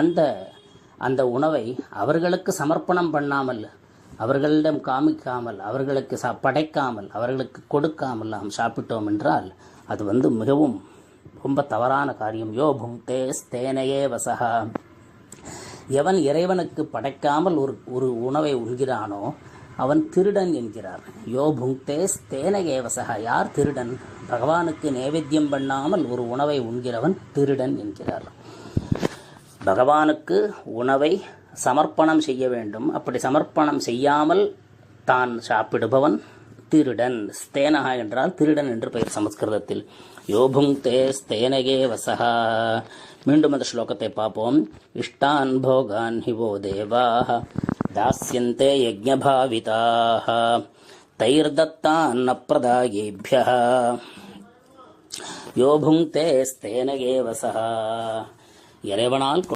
அந்த அந்த உணவை அவர்களுக்கு சமர்ப்பணம் பண்ணாமல் அவர்களிடம் காமிக்காமல் அவர்களுக்கு சா படைக்காமல் அவர்களுக்கு கொடுக்காமல் நாம் சாப்பிட்டோம் என்றால் அது வந்து மிகவும் ரொம்ப தவறான காரியம். யோ புங்தே ஸ்தேனையே வசகா எவன் இறைவனுக்கு படைக்காமல் ஒரு ஒரு உணவை உண்கிறானோ அவன் திருடன் என்கிறார். யோ புங்தே ஸ்தேனகேவசகா யார் திருடன்? பகவானுக்கு நேவேத்தியம் பண்ணாமல் ஒரு உணவை உண்கிறவன் திருடன் என்கிறார். பகவானுக்கு உணவை சமர்ப்பணம் செய்ய வேண்டும் அப்படி சமர்ப்பணம் செய்யாமல் தான் சாப்பிடுபவன் திருடன் ஸ்தேனகா என்றால் திருடன் என்று பெயர் சமஸ்கிருதத்தில் யோபுங் தே ஸ்தேனகே வசகா மீண்டும் அந்த ஸ்லோகத்தை பார்ப்போம் இஷ்டான் போகான் ஹிவோ தேவாः दास्यन्ते यज्ञभाविताः तैर्दत्तान्न प्रदायेभ्यः யோ புங்தே ஸ்தேன ஏவ சஹா இறைவனால்